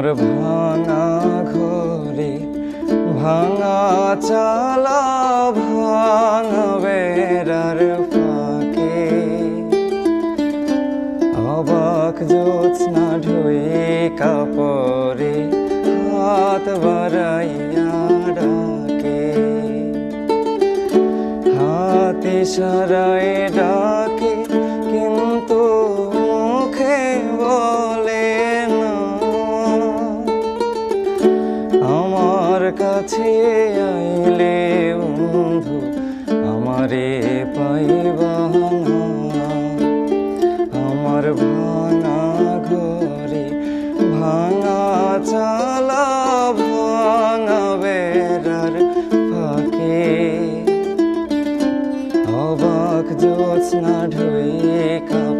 আমার ভাঙা ঘরে ভাঙা চালা ভাঙা বেড়ার ফাঁকে। অবাক জ্যোৎস্না ঢুয়ে কাপড়ে হাত বাড়াইয়া ডাকে। হাতে সারায় ডাকে কাছে আইলে বন্ধু, আমারে পাইবা আমার ভাঙা ঘরে ভাঙা চালা, ভাঙা বেড়ার ফাঁকে। অবাক জ্যোৎস্না ঢুয়ে কাপড়ে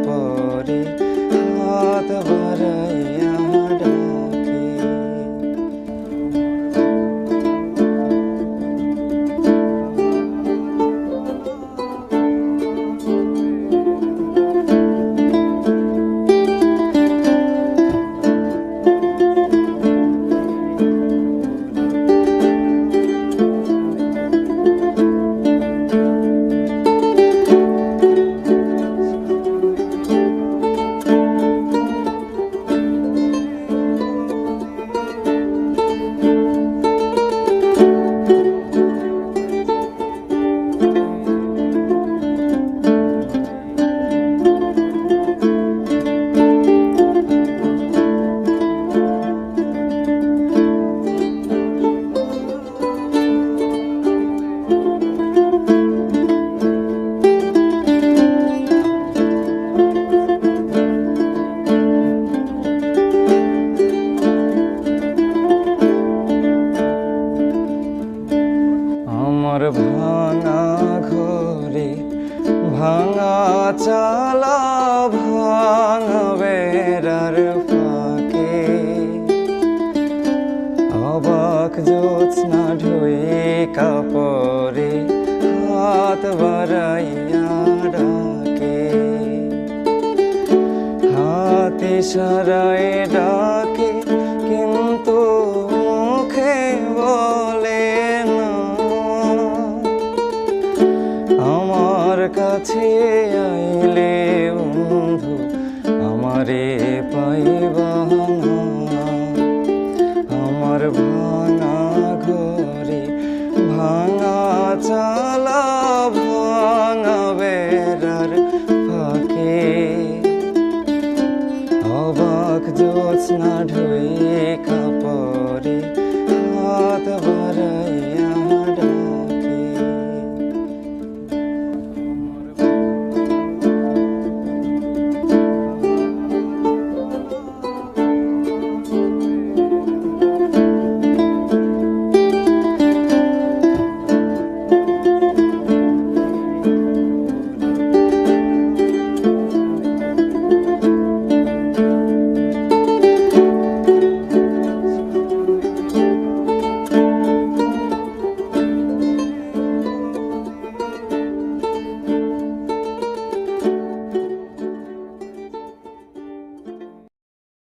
চালা ভাঙবে বেড়ার ফাঁকে। অবাক জ্যোৎস্না ঢুয়ে কাপড়ে হাত বাড়াইয়া ডাকে। হাতে সারায় ডাকে আইলে বন্ধু আমারে পাইবা আমার ভাঙা ঘরে ভাঙা চালা, ভাঙা বেড়ার ফাঁকে। অবাক জ্যোৎস্না ঢুয়ে